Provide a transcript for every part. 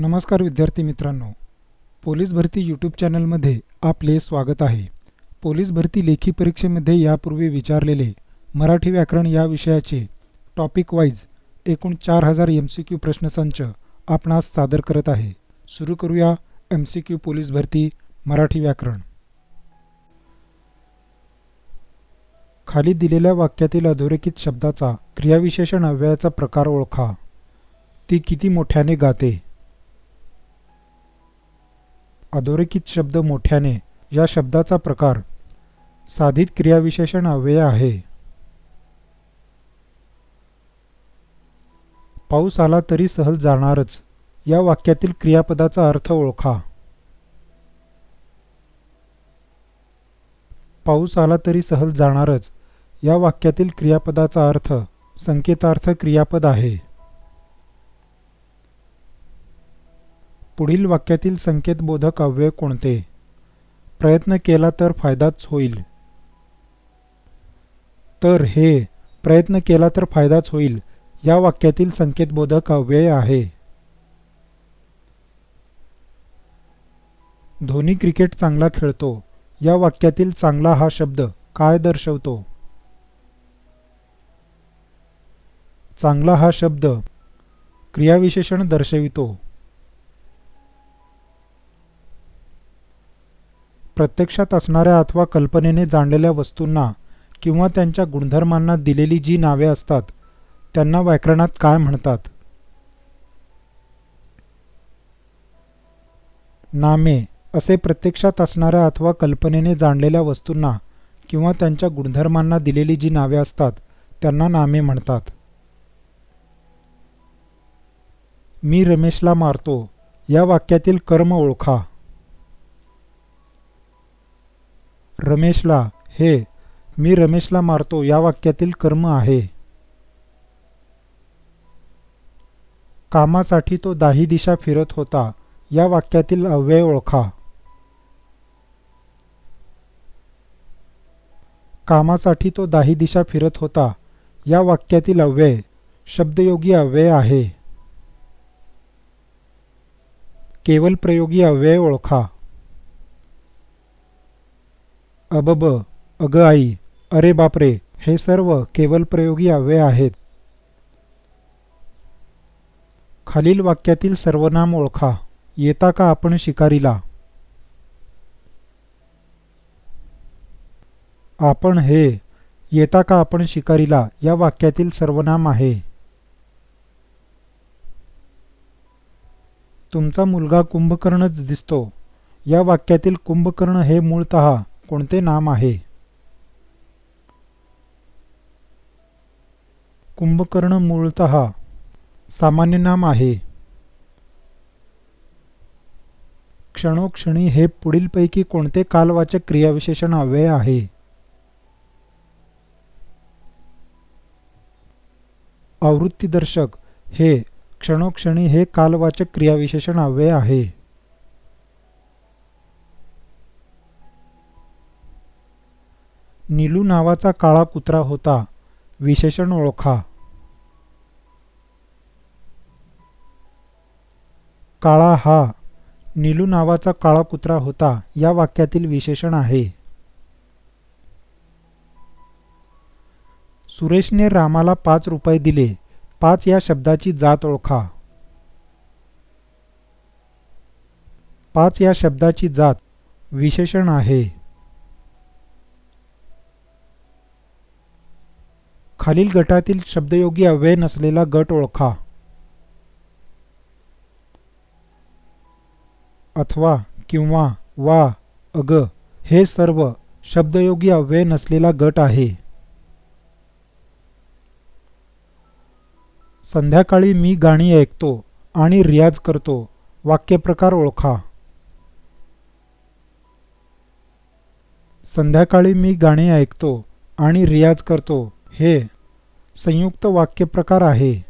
नमस्कार विद्यार्थी मित्रांनो. पोलीस भरती यूट्यूब चॅनलमध्ये आपले स्वागत आहे. पोलीस भरती लेखी परीक्षेमध्ये यापूर्वी विचारलेले मराठी व्याकरण या विषयाचे टॉपिक वाईज एकूण चार हजार एम सी क्यू प्रश्नसंच आपणास सादर करत आहे. सुरू करूया एम सी क्यू पोलीस भरती मराठी व्याकरण. खाली दिलेल्या वाक्यातील अधोरेखित शब्दाचा क्रियाविशेषण अव्ययाचा प्रकार ओळखा. ती किती मोठ्याने गाते? अधोरेखित शब्द मोठ्याने या शब्दाचा प्रकार साधित क्रियाविशेषण अव्यय आहे. पाऊस आला तरी सहल जाणारच. या वाक्यातील क्रियापदाचा अर्थ ओळखा. पाऊस आला तरी सहल जाणारच. या वाक्यातील क्रियापदाचा अर्थ संकेतार्थ क्रियापद आहे. पुढील वाक्यातील संकेतबोधक अव्यय कोणते? प्रयत्न केला तर फायदाच होईल. तर हे प्रयत्न केला तर फायदाच होईल या वाक्यातील संकेतबोधक अव्यय आहे. धोनी क्रिकेट चांगला खेळतो. या वाक्यातील चांगला हा शब्द काय दर्शवतो? चांगला हा शब्द क्रियाविशेषण दर्शवितो. प्रत्यक्षात असणाऱ्या अथवा कल्पनेने जाणलेल्या वस्तूंना किंवा त्यांच्या गुणधर्मांना दिलेली जी नावे असतात त्यांना व्याकरणात काय म्हणतात? नामे असे प्रत्यक्षात असणाऱ्या अथवा कल्पनेने जाणलेल्या वस्तूंना किंवा त्यांच्या गुणधर्मांना दिलेली जी नावे असतात त्यांना नामे म्हणतात. मी रमेशला मारतो या वाक्यातील कर्म ओळखा. रमेशला हे मी रमेशला मारतो या वाक्यातील कर्म आहे. कामासाठी तो दाही दिशा फिरत होता या वाक्यातील अव्यय ओळखा. कामासाठी तो दाही दिशा फिरत होता या वाक्यातील अव्यय शब्दयोगी अव्यय आहे. केवल प्रयोगी अव्यय ओळखा. अबब अग आई अरे बापरे हे सर्व केवल प्रयोगी अव्यय आहेत. खालील वाक्यातील सर्वनाम ओळखा येता का आपण शिकारीला? आपण हे येता का आपण शिकारीला या वाक्यातील सर्वनाम आहे. तुमचा मुलगा कुंभकर्णच दिसतो. या वाक्यातील कुंभकर्ण हे मूळतः कोणते नाम आहे? कुंभकर्ण मूळतः सामान्य नाम आहे. क्षणोक्षणी हे पुढीलपैकी कोणते कालवाचक क्रियाविशेषण अव्यय आहे? आवृत्तीदर्शक हे क्षणोक्षणी हे कालवाचक क्रियाविशेषण अव्यय आहे. नीलू नावाचा काळा कुत्रा होता. विशेषण ओळखा. काळा हा. नीलू नावाचा काळा कुत्रा होता. या वाक्यातील विशेषण आहे. सुरेशने रामाला पाच रुपये दिले. पाच या शब्दाची जात ओळखा. पाच या शब्दाची जात. विशेषण आहे. खालील गटातील शब्दयोगी अव्यय नसलेला गट ओळखा. अथवा किंवा वा अग हे सर्व शब्दयोगी अव्यय नसलेला गट आहे. संध्याकाळी मी गाणी ऐकतो आणि रियाज करतो. वाक्यप्रकार ओळखा. संध्याकाळी मी गाणी ऐकतो आणि रियाज करतो. हे संयुक्त वाक्यप्रकार आहे.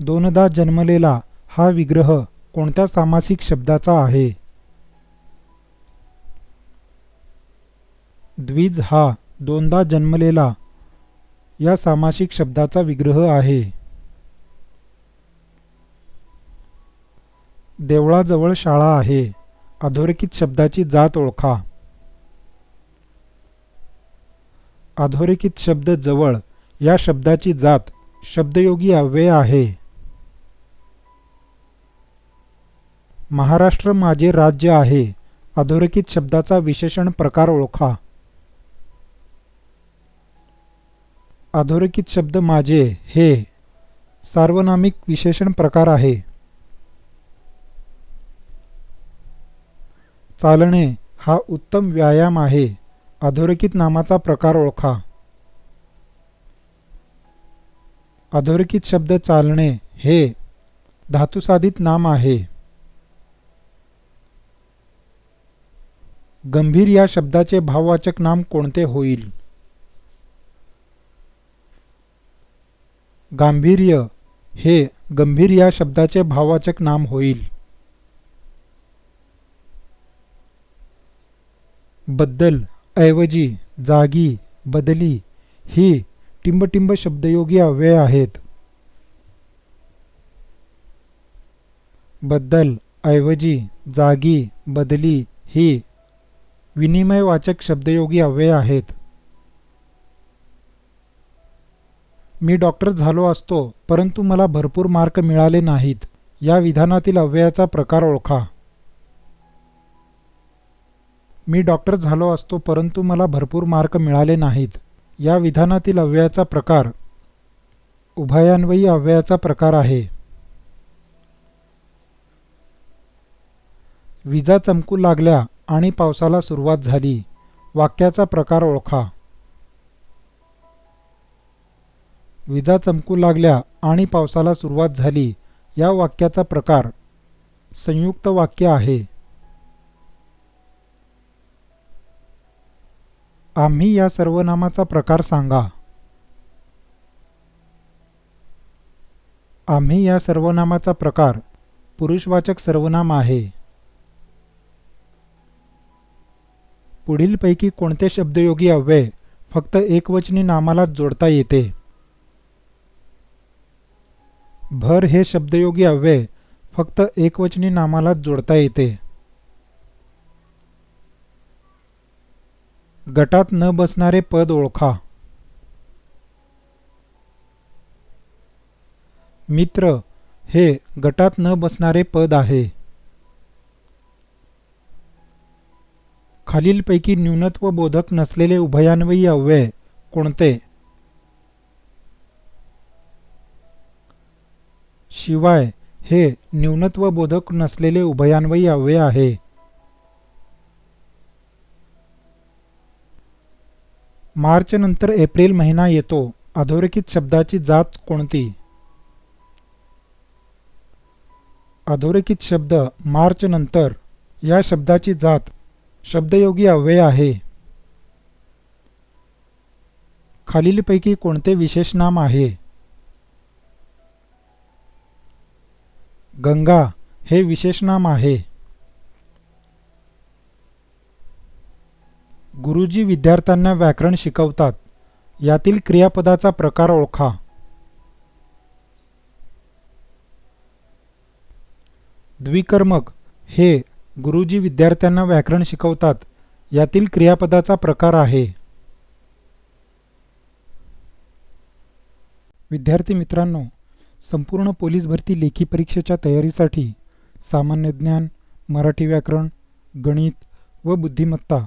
दोनदा जन्मलेला हा विग्रह कोणत्या सामासिक शब्दाचा आहे? द्विज हा दोनदा जन्मलेला या सामासिक शब्दाचा विग्रह आहे. देवळाजवळ शाळा आहे. अधोरेखित शब्दाची जात ओळखा. अधोरेखित शब्द जवळ या शब्दाची जात शब्दयोगी अव्यय आहे. महाराष्ट्र माझे राज्य आहे अधोरेखित शब्दाचा विशेषण प्रकार ओळखा. अधोरेखित शब्द माझे हे सार्वनामिक विशेषण प्रकार आहे. चालणे हा उत्तम व्यायाम आहे. अधोरेखित नामाचा प्रकार ओळखा. अधोरेखित शब्द चालणे हे धातुसाधित नाम आहे. गंभीर या शब्दाचे भाववाचक नाम कोणते होईल? गांभीर्य हे गंभीर या शब्दाचे भाववाचक नाम होईल. बद्दल ऐवजी जागी बदली ही टिंबटिंब शब्दयोगी अव्यय आहेत. बद्दल ऐवजी जागी बदली ही विनिमयवाचक शब्दयोगी अव्यय आहेत. मी डॉक्टर झालो असतो परंतु मला भरपूर मार्क मिळाले नाहीत. या विधानातील अव्ययाचा प्रकार ओळखा. मी डॉक्टर झालो असतो परंतु मला भरपूर मार्क मिळाले नाहीत. या विधानातील अव्ययाचा प्रकार उभयान्वयी अव्ययाचा प्रकार आहे. विजा चमकू लागल्या आणि पावसाला सुरुवात झाली. वाक्याचा प्रकार ओळखा. विजा चमकू लागल्या आणि पावसाला सुरुवात झाली. या वाक्याचा प्रकार संयुक्त वाक्य आहे. आम्ही या सर्वनामाचा प्रकार सांगा. आम्ही या सर्वनामाचा प्रकार पुरुषवाचक सर्वनाम आहे. पुढीलपैकी कोणते शब्दयोगी अव्यय फक्त एकवचनी नामालाच जोडता येते? भर हे शब्दयोगी अव्यय फक्त एकवचनी नामालाच जोडता येते. गटात न बसणारे पद ओळखा. मित्र हे गटात न बसणारे पद आहे. खालीलपैकी न्यूनत्व बोधक नसलेले उभयान्वयी अव्यय कोणते? शिवाय हे न्यूनत्व बोधक नसलेले उभयान्वयी अव्यय आहे. मार्चनंतर एप्रिल महिना येतो अधोरेखित शब्दाची जात कोणती? अधोरेखित शब्द मार्चनंतर या शब्दाची जात शब्दयोगी अव्यय आहे. खालीलपैकी कोणते विशेष नाम आहे? गंगा हे विशेष नाम आहे. गुरुजी विद्यार्थ्यांना व्याकरण शिकवतात. यातील क्रियापदाचा प्रकार ओळखा. द्विकर्मक हे गुरुजी विद्यार्थ्यांना व्याकरण शिकवतात. यातील क्रियापदाचा प्रकार आहे. विद्यार्थी मित्रांनो संपूर्ण पोलीस भरती लेखी परीक्षेच्या तयारीसाठी सामान्य ज्ञान मराठी व्याकरण गणित व बुद्धिमत्ता